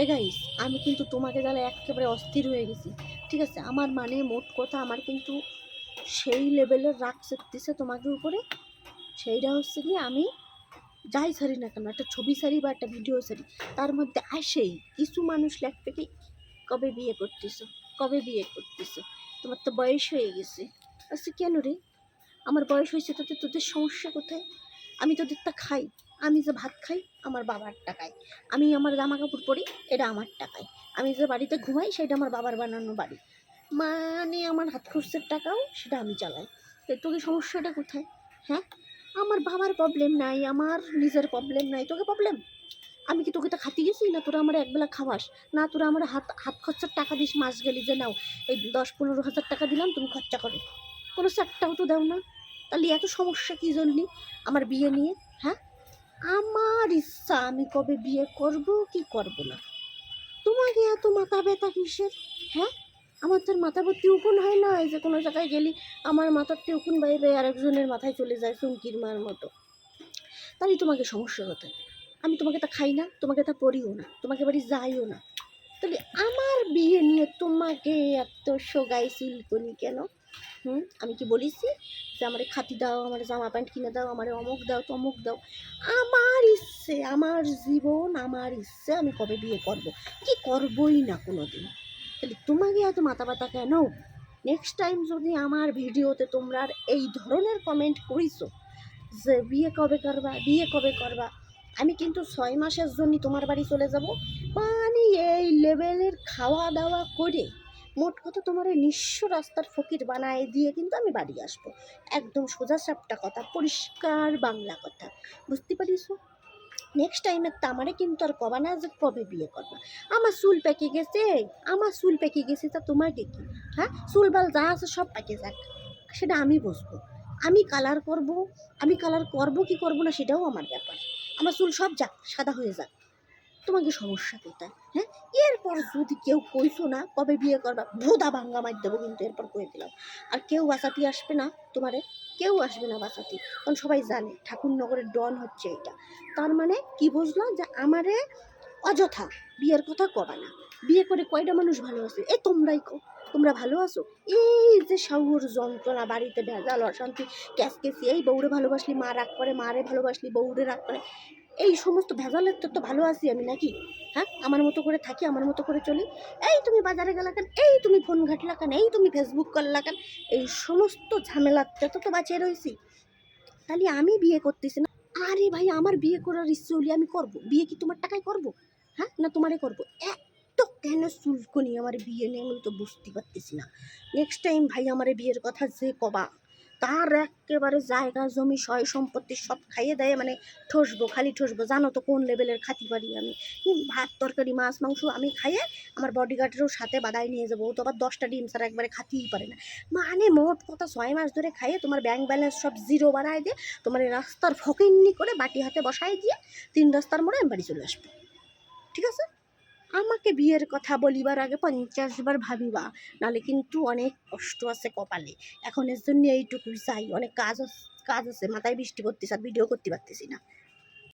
এ guys আমি কিন্তু তোমাকে দ্বারা একেবারে অস্থির হয়ে গেছি। ঠিক আছে, আমার মানে মোট কথা আমার কিন্তু সেই লেভেলের রাগ চেপতেছে তোমাকে উপরে। সেইটা হচ্ছে কি, আমি যাই সারি না কেন, একটা ছবি সারি বা একটা ভিডিও সারি তার মধ্যে আসেই কিছু মানুষ লেখবে কি, কবে বিয়ে করতেছো, কবে বিয়ে করতেছো? তোমার তো বয়স হয়ে গেছে। আচ্ছা কেন রে? আমার বয়স হয়েছে, তাতে তোদের সমস্যা কোথায়? আমি তোদেরটা খাই। আমি যে ভাত খাই, আমার বাবার টাকায়। আমি আমার জামা কাপড় পরি, এটা আমার টাকায়। আমি যে বাড়িতে ঘুমাই, সেটা আমার বাবার বানানো বাড়ি। মানে আমার হাত খরচের টাকাও সেটা আমি চালাই। তো তোকে সমস্যাটা কোথায়? হ্যাঁ? আমার বাবার প্রবলেম নাই, আমার নিজের প্রবলেম নাই। তোকে প্রবলেম আমি কি তোকে তো খাতি গেছি? না তোরা আমার একবেলা খাওয়াস? না তোরা আমার হাত হাত খরচার টাকা দিস মাস গেলি যে নাও। এই দশ পনেরো হাজার টাকা দিলাম, তুমি খরচা করো। কোনো চারটাও তো দাও না। তাহলে এত সমস্যা কী জন্যে? আমার বিয়ে নিয়ে হ্যাঁ? আমার ইচ্ছা, আমি কবে বিয়ে করব, কি করব না? তোমাকে এত মাথা ব্যথা কিসের? হ্যাঁ? আমার তোর মাথা ভর্তি উকুন হয় না যে কোনো জায়গায় গেলি আমার মাথার তে উকুন বাইরে আরেকজনের মাথায় চলে যায় চুমকির মার মতো। তাহলে তোমাকে সমস্যা কোথায় আমি তোমাকে তা খাই না, তোমাকে তা পড়িও না, তোমাকে বাড়ি যাইও না। তাহলে আমার বিয়ে নিয়ে তোমাকে এত সোগাই সিলকনি কেন? হুম? আমি কি বলিছি? যে আমার খাতি দাও, আমার জামা প্যান্ট কিনে দাও, আমার অমুক দাও, তমুক দাও। আমার ইচ্ছে, আমার জীবন, আমার ইচ্ছে, আমি কবে বিয়ে করব? কি করবই না কোনো দিন তাহলে তোমাকে এত মাথা ব্যথা কেন? নেক্সট টাইম যদি আমার ভিডিওতে তোমরা এই ধরনের কমেন্ট করিছো যে বিয়ে কবে করবা, বিয়ে কবে করবা, আমি কিন্তু ছয় মাসের জন্য তোমার বাড়ি চলে যাব। মানে এই লেভেলের খাওয়া দাওয়া করে মোট কথা তোমার ওই নিঃস্ব রাস্তার ফকির বানায় দিয়ে কিন্তু আমি বাড়ি আসব। একদম সোজা সাপটা কথা, পরিষ্কার বাংলা কথা। বুঝতে পারিস? নেক্সট টাইমের তো আমারে কিন্তু আর কবা না যে কবে বিয়ে করবা। আমার চুল পেকে গেছে, আমার চুল পেকে গেছে, তা তোমাকে কি হ্যাঁ? চুল বাল যা আছে সব পেকে যাক। সেটা আমি বুঝব। আমি কালার করব, আমি কালার করব কি করব না সেটাও আমার ব্যাপার। আমার চুল সব যাক, সাদা হয়ে যাক। তোমাকে সমস্যা কোথায়? হ্যাঁ? এরপর যদি কেউ কইছো না, কবে বিয়ে করবা? ভোদা ভাঙ্গা মার দেবো কিন্তু এরপর কয়ে দিলাম। আর কেউ বাঁচাতে আসবে না তোমারে, কেউ আসবে না বাঁচাতে। কারণ সবাই জানে, ঠাকুরনগরের ডন হচ্ছে এটা। তার মানে কি বুঝলো? যে আমারে অযথা বিয়ের কথা কবা না। বিয়ে করে কয়টা মানুষ ভালো আছে? এ তোমরাই কো তোমরা ভালো আছো? এই যে শাহুর যন্ত্রণা, বাড়িতে ভেজাল, অশান্তি, ক্যাসকেসি, এই বউরে ভালোবাসলি, মা রাগ করে, মারে ভালোবাসলি, বউরে রাগ করে। এই সমস্ত ভেজালের তো তো ভালো আছি আমি নাকি? হ্যাঁ? আমার মতো করে থাকি, আমার মতো করে চলি। এই তুমি বাজারে গেলা কেন? এই তুমি ফোন ঘাটলা কেন? এই তুমি ফেসবুক করলা কেন? এই সমস্ত ঝামেলাতে তো তো বাঁচিয়ে রয়েছি তাহলে আমি বিয়ে করতেছি না? আরে ভাই, আমার বিয়ে করার ইচ্ছে হলে আমি করব। বিয়ে কি তোমার টাকায় করব? হ্যাঁ? না তোমারে করব? এত কেন চুলকনি আমার বিয়ে নিয়ে? আমি তো বুঝতে পারতেছি না। নেক্সট টাইম ভাই আমার বিয়ের কথা যে কবা। তার একেবারে জায়গা, জমি, সয় সম্পত্তি সব খাইয়ে দেয় মানে ঠসবো, খালি ঠসবো। জানো তো কোন লেভেলের খাতি পারি আমি। ভাত, তরকারি, মাছ, মাংস আমি খাইয়ে আমার বডিগার্ডেরও সাথে বাদায় নিয়ে যাব। ও তো আবার দশটা ডিম ছাড়া একবারে খাতিই পারে না। মানে মোট কথা ছয় মাস ধরে খাইয়ে তোমার ব্যাংক ব্যালেন্স সব জিরো বাড়ায় দিয়ে তোমার রাস্তার ফকিন্নি করে বাটি হাতে বসায় দিয়ে তিন রাস্তার মোড়ে আমি বাড়ি চলে আসব। ঠিক আছে? আমাকে বিয়ের কথা বলিবার আগে পঞ্চাশবার ভাবিবা নালে কিন্তু অনেক কষ্ট আছে কপালে। এখন এর জন্য এইটুকু চাই, অনেক কাজ কাজ আছে, মাথায় বৃষ্টি করতেছে আর ভিডিও করতে পারতেছি না।